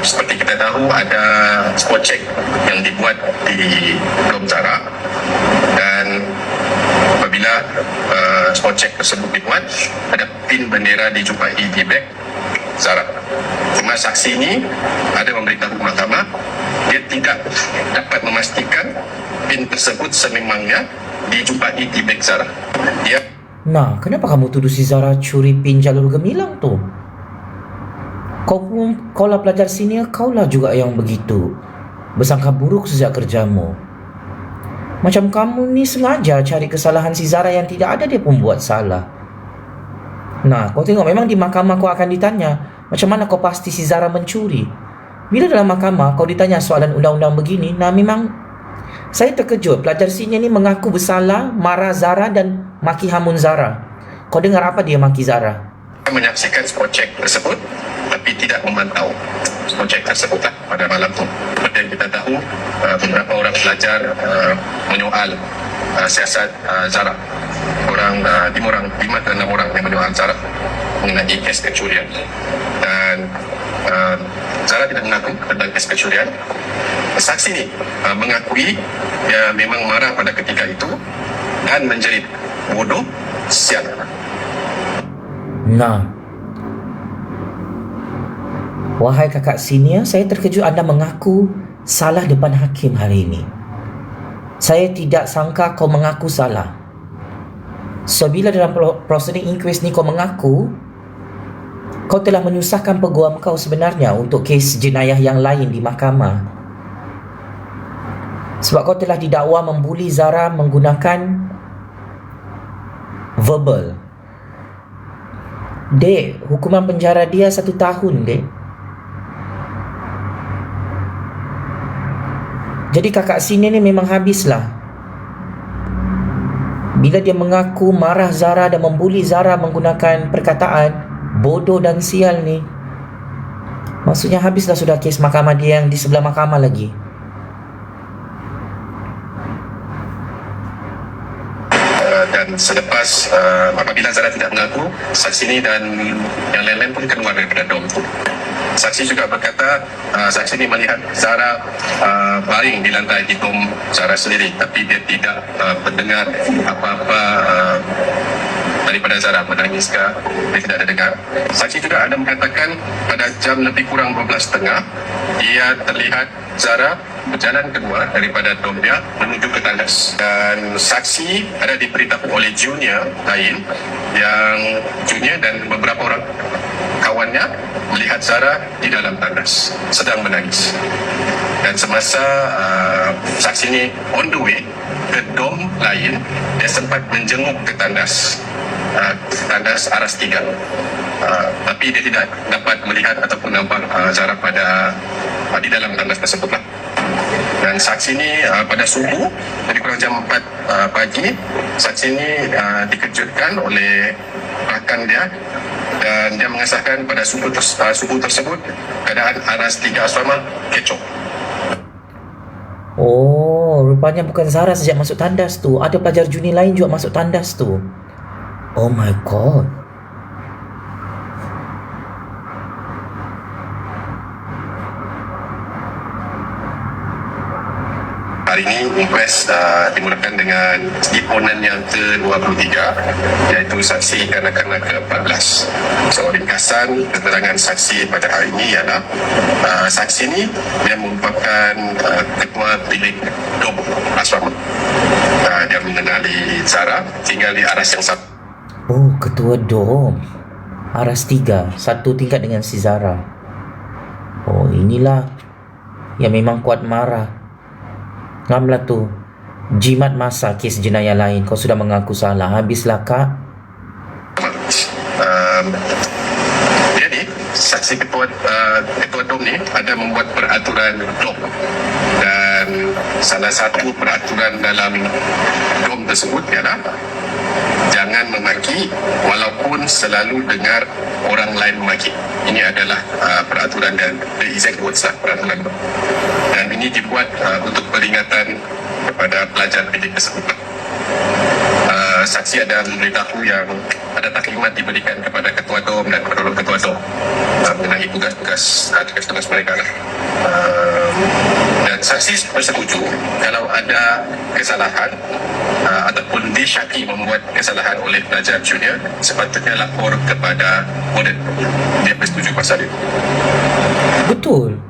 seperti kita tahu ada spot check yang dibuat di Dom Zara dan apabila uh, spot check tersebut dibuat ada pin bendera dijumpai di beg Zara. Cuma saksi ini ada memberitahu mahkamah dia tidak dapat memastikan pin tersebut sememangnya dijumpai di beg Zara. Dia Nah, kenapa kamu tuduh si Zara curi pin jalur gemilang tu? Kau pun, kau lah pelajar senior, kau lah juga yang begitu. Bersangka buruk sejak kerjamu. Macam kamu ni sengaja cari kesalahan si Zara yang tidak ada dia pun buat salah. Nah, kau tengok memang di mahkamah kau akan ditanya macam mana kau pasti si Zara mencuri. Bila dalam mahkamah kau ditanya soalan undang-undang begini, nah memang saya terkejut pelajar senior ni mengaku bersalah, marah Zara dan maki hamun Zara. Kau dengar apa dia maki Zara? menyaksikan spot check tersebut tapi tidak memantau check tersebut lah pada malam tu. Yang kita tahu uh, beberapa orang pelajar uh, menyoal uh, siasat uh, Zara. Orang uh, lima orang, lima ke enam orang yang menyoal Zara mengenai kes kecurian dan uh, Zara tidak mengaku tentang kes kecurian. Saksi ni uh, mengakui dia memang marah pada ketika itu dan menjerit bodoh sial. Nah. Wahai kakak senior, saya terkejut anda mengaku salah depan hakim hari ini. Saya tidak sangka kau mengaku salah. So, bila dalam pro- proceeding inquest ni kau mengaku, kau telah menyusahkan peguam kau sebenarnya untuk kes jenayah yang lain di mahkamah. Sebab kau telah didakwa membuli Zara menggunakan verbal. Dek, hukuman penjara dia satu tahun, Dek. Jadi kakak sini ni memang habislah. Bila dia mengaku marah Zara dan membuli Zara menggunakan perkataan bodoh dan sial ni. Maksudnya habislah sudah kes mahkamah dia yang di sebelah mahkamah lagi. Dan selepas uh, apabila Zara tidak mengaku saksi ini dan yang lain-lain pun keluar daripada dom. Saksi juga berkata uh, saksi ini melihat Zara uh, baring di lantai di dom Zara sendiri. Tapi dia tidak uh, mendengar apa-apa uh, daripada Zara. Menangis ke dia tidak ada dengar. Saksi juga ada mengatakan pada jam lebih kurang 12.30 dia terlihat Zara berjalan keluar daripada dom dia menuju ke tandas. Dan saksi ada diberitahu oleh junior lain yang junior dan beberapa orang kawannya melihat Zara di dalam tandas sedang menangis. Dan semasa uh, saksi ini on the way ke dom lain dia sempat menjenguk ke tandas. Uh, tandas aras tiga. Uh, tapi dia tidak dapat melihat ataupun nampak uh, Zara pada uh, di dalam tandas tersebut lah dan saksi ini uh, pada subuh lebih kurang jam 4 uh, pagi saksi ini uh, dikejutkan oleh rakan dia dan dia mengesahkan pada subuh, ters- uh, subuh tersebut keadaan aras tiga asrama kecoh Oh, rupanya bukan Zara sejak masuk tandas tu. Ada pelajar juni lain juga masuk tandas tu. Oh my god. Hari ini inquest uh, dimulakan dengan deponan yang ke-23 iaitu saksi kanak-kanak ke-14. So ringkasan keterangan saksi pada hari ini ialah uh, saksi ini dia merupakan uh, ketua bilik dom asrama. Uh, dia mengenali Zara tinggal di aras yang satu. Oh, ketua dom. Aras tiga, satu tingkat dengan si Zara. Oh, inilah yang memang kuat marah. Ngamlah tu. Jimat masa kes jenayah lain. Kau sudah mengaku salah. Habislah, Kak. um, ni saksi ketua uh, ketua dom ni ada membuat peraturan dom dan salah satu peraturan dalam dom tersebut ialah jangan memaki walaupun selalu dengar orang lain memaki ini adalah uh, peraturan dan the exact words lah peraturan dom ini dibuat uh, untuk peringatan kepada pelajar bidik tersebut uh, saksi ada memberitahu yang ada taklimat diberikan kepada ketua dom dan penolong ketua dom uh, mengenai tugas-tugas uh, tugas-tugas mereka lah. Uh, dan saksi bersetuju kalau ada kesalahan uh, ataupun disyaki membuat kesalahan oleh pelajar junior sepatutnya lapor kepada warden. Dia bersetuju pasal itu. Betul.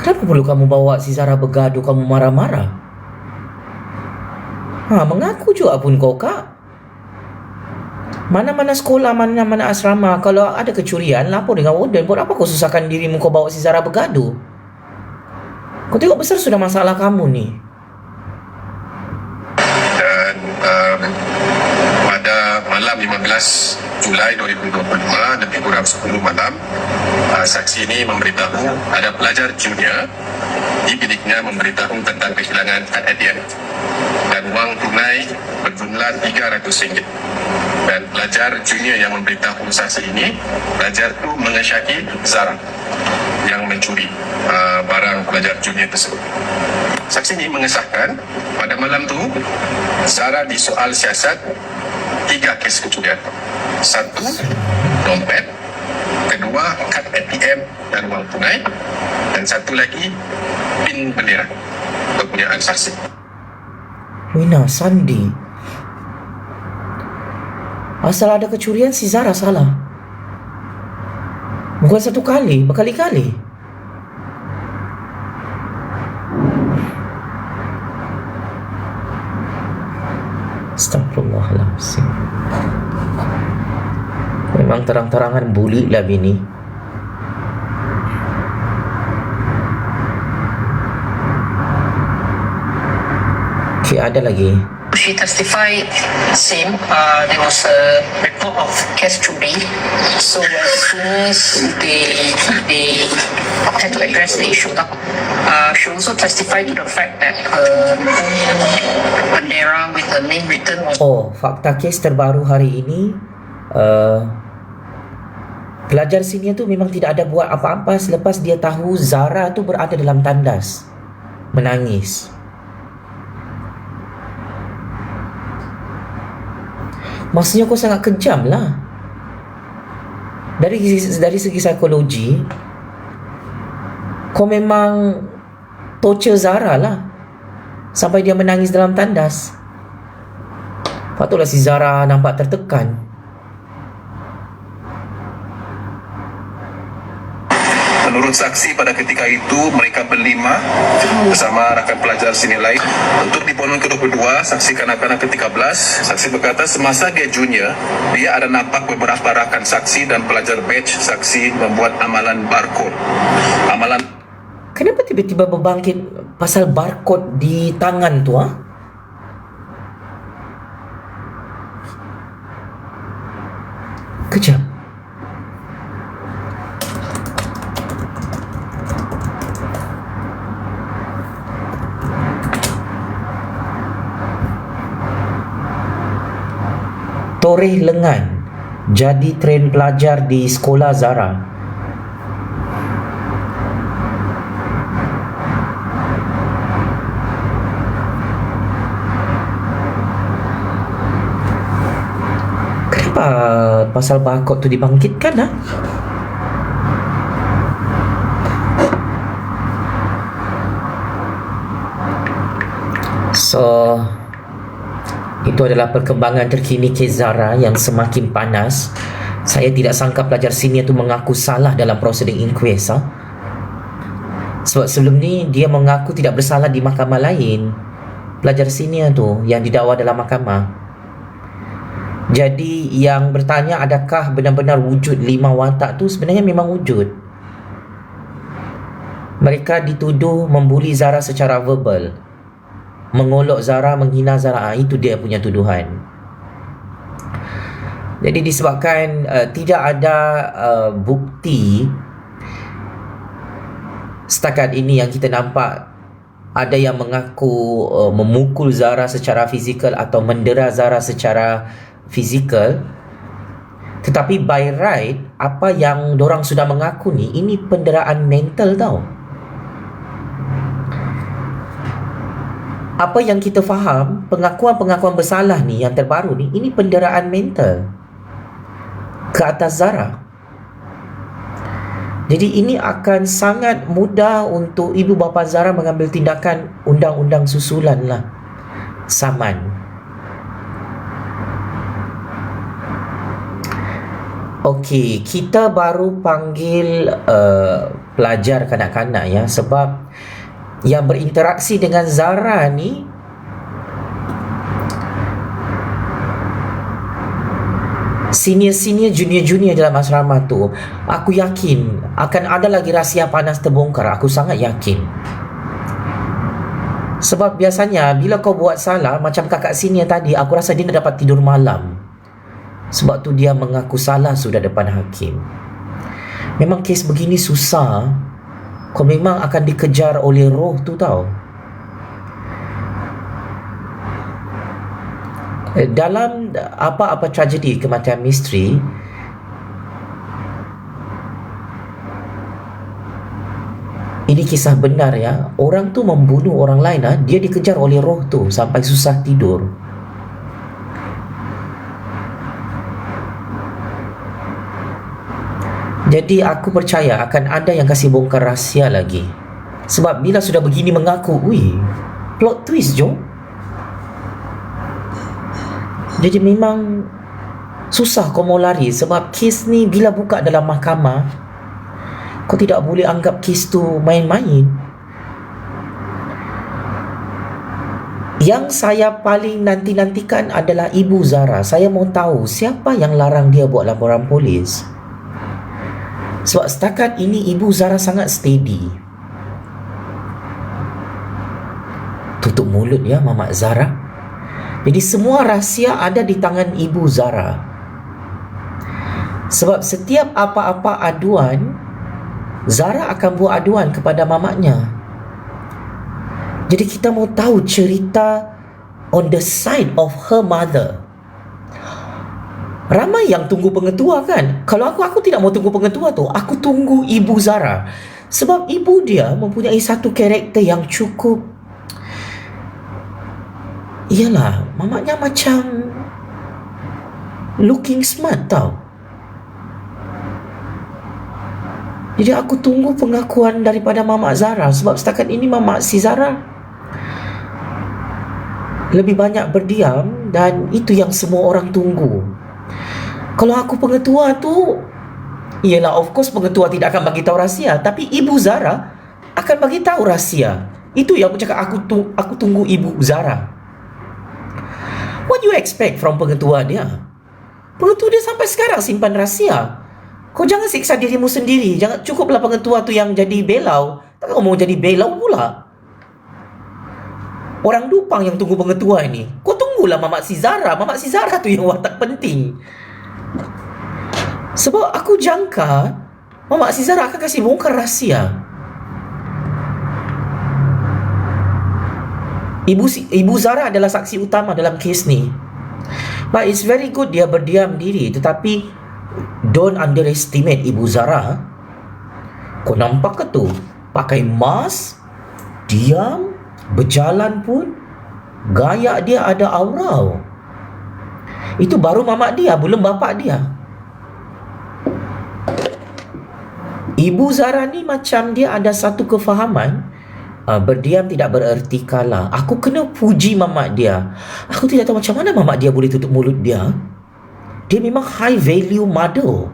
Kenapa perlu kamu bawa si Zara bergaduh kamu marah-marah? Ha, mengaku juga pun kau kak. Mana-mana sekolah, mana-mana asrama Kalau ada kecurian, lapor dengan warden Buat apa kau susahkan dirimu kau bawa si Zara bergaduh? Kau tengok besar sudah masalah kamu ni dan um, pada malam 15 Julai 2025 lebih kurang 10 malam saksi ini memberitahu ada pelajar junior di biliknya memberitahu tentang kehilangan kad ATM dan wang tunai berjumlah RM300 dan pelajar junior yang memberitahu saksi ini pelajar itu mengesyaki Zara yang mencuri uh, barang pelajar junior tersebut Saksi ini mengesahkan pada malam tu Zara disoal siasat tiga kes kecurian. Satu, dompet. Kedua, kad ATM dan wang tunai. Dan satu lagi, pin bendera kepunyaan saksi. Wina Sandi Asal ada kecurian si Zara salah Bukan satu kali, berkali-kali Astagfirullahaladzim Memang terang-terangan bully lah bini Okay, ada lagi She testified same. Uh, there was a report of cash churi. So as soon as they they had to address the issue, uh, she also testified to the fact that her own bandera with her name written Oh, fakta kes terbaru hari ini uh, Pelajar senior tu memang tidak ada buat apa-apa selepas dia tahu Zara tu berada dalam tandas. Menangis. Maksudnya kau sangat kejam lah. Dari dari segi psikologi Kau memang torture Zara lah. Sampai dia menangis dalam tandas. Patutlah si Zara nampak tertekan. Menurut saksi pada ketika itu mereka berlima bersama rakan pelajar sini lain. Untuk di ponen ke-22, saksi kanak-kanak ke-13, saksi berkata semasa dia junior, dia ada nampak beberapa rakan saksi dan pelajar batch saksi membuat amalan barcode. Amalan Kenapa tiba-tiba berbangkit pasal barcode di tangan tu ah? Kejap. Toreh lengan jadi tren pelajar di sekolah Zara. Kenapa pasal barcode tu dibangkitkan ah? So itu adalah perkembangan terkini kes Zara yang semakin panas. Saya tidak sangka pelajar senior tu mengaku salah dalam prosedur inquest ah. Sebab sebelum ni dia mengaku tidak bersalah di mahkamah lain. Pelajar senior tu yang didakwa dalam mahkamah. Jadi yang bertanya adakah benar-benar wujud lima watak tu sebenarnya memang wujud. Mereka dituduh membuli Zara secara verbal. Mengolok Zara, menghina Zara. Ah, Itu dia punya tuduhan. Jadi disebabkan uh, tidak ada uh, bukti setakat ini yang kita nampak ada yang mengaku uh, memukul Zara secara fizikal atau mendera Zara secara fizikal tetapi by right apa yang dorang sudah mengaku ni ini penderaan mental tau apa yang kita faham pengakuan-pengakuan bersalah ni yang terbaru ni ini penderaan mental ke atas Zara. Jadi ini akan sangat mudah untuk ibu bapa Zara mengambil tindakan undang-undang susulan lah. Saman. Okey, kita baru panggil uh, pelajar kanak-kanak ya sebab yang berinteraksi dengan Zara ni senior-senior junior-junior dalam asrama tu aku yakin akan ada lagi rahsia panas terbongkar. Aku sangat yakin. Sebab biasanya bila kau buat salah macam kakak senior tadi aku rasa dia tak dapat tidur malam. Sebab tu dia mengaku salah sudah depan hakim. Memang kes begini susah kau memang akan dikejar oleh roh tu tau. Eh, dalam apa-apa tragedi kematian misteri ini kisah benar ya. Orang tu membunuh orang lain ah dia dikejar oleh roh tu sampai susah tidur jadi aku percaya akan ada yang kasih bongkar rahsia lagi sebab bila sudah begini mengaku wih plot twist jom jadi memang susah kau mau lari sebab kes ni bila buka dalam mahkamah kau tidak boleh anggap kes tu main-main. Yang saya paling nanti-nantikan adalah Ibu Zara. Saya mau tahu siapa yang larang dia buat laporan polis. Sebab setakat ini Ibu Zara sangat steady. Tutup mulut ya Mamak Zara. Jadi semua rahsia ada di tangan Ibu Zara. Sebab setiap apa-apa aduan, Zara akan buat aduan kepada mamaknya. Jadi kita mau tahu cerita on the side of her mother. Ramai yang tunggu pengetua kan? Kalau aku, aku tidak mau tunggu pengetua tu. Aku tunggu Ibu Zara. Sebab ibu dia mempunyai satu karakter yang cukup Iyalah, mamaknya macam looking smart tau. Jadi aku tunggu pengakuan daripada Mamak Zara sebab setakat ini Mamak si Zara lebih banyak berdiam dan itu yang semua orang tunggu. Kalau aku pengetua tu Ialah of course pengetua tidak akan bagi tahu rahsia tapi Ibu Zara akan bagi tahu rahsia. Itu yang aku cakap aku tu, aku tunggu Ibu Zara. What you expect from pengetua dia? Pengetua dia sampai sekarang simpan rahsia. Kau jangan siksa dirimu sendiri. Jangan cukuplah pengetua tu yang jadi belau. Tak kau mau jadi belau pula. Orang Dupang yang tunggu pengetua ini. Kau tunggulah Mamak si Zara. Mamak si Zara tu yang watak penting. Sebab aku jangka Mamak si Zara akan kasih bongkar rahsia. Ibu Ibu Zara adalah saksi utama dalam kes ni. But it's very good dia berdiam diri tetapi don't underestimate Ibu Zara. Kau nampak ke tu? Pakai mask, diam, berjalan pun gaya dia ada aura. Itu baru mamak dia, belum bapak dia. Ibu Zara ni macam dia ada satu kefahaman uh, berdiam tidak bererti kalah. Aku kena puji mamak dia. Aku tidak tahu macam mana mamak dia boleh tutup mulut dia. Dia memang high value mother.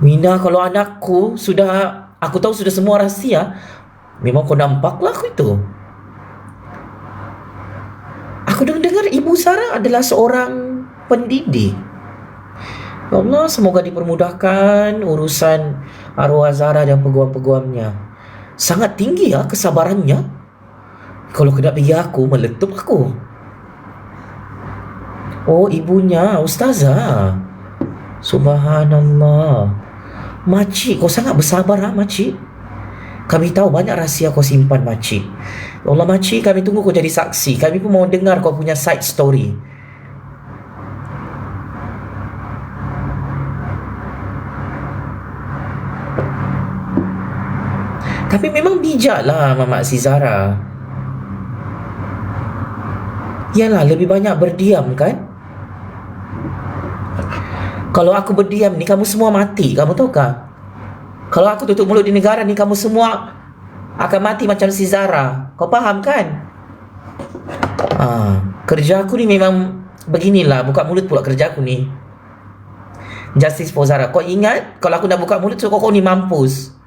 Mina kalau anakku sudah aku tahu sudah semua rahsia, memang kau nampaklah aku itu. Aku dengar Ibu Sarah adalah seorang pendidik. Ya Allah, semoga dipermudahkan urusan arwah Zara dan peguam-peguamnya sangat tinggi ya kesabarannya. Kalau kena pergi aku, meletup aku. Oh, ibunya Ustazah. Subhanallah. Makcik, kau sangat bersabar ha, makcik. Kami tahu banyak rahsia kau simpan, makcik. Ya Allah, makcik, kami tunggu kau jadi saksi. Kami pun mau dengar kau punya side story. Tapi memang bijak lah Mamak si Zara Yalah lebih banyak berdiam kan Kalau aku berdiam ni kamu semua mati, kamu tahu kah? Kalau aku tutup mulut di negara ni kamu semua akan mati macam si Zara. Kau faham kan? Ah, kerja aku ni memang beginilah, buka mulut pula kerja aku ni. Justice for Zara. Kau ingat kalau aku nak buka mulut so kau, kau ni mampus.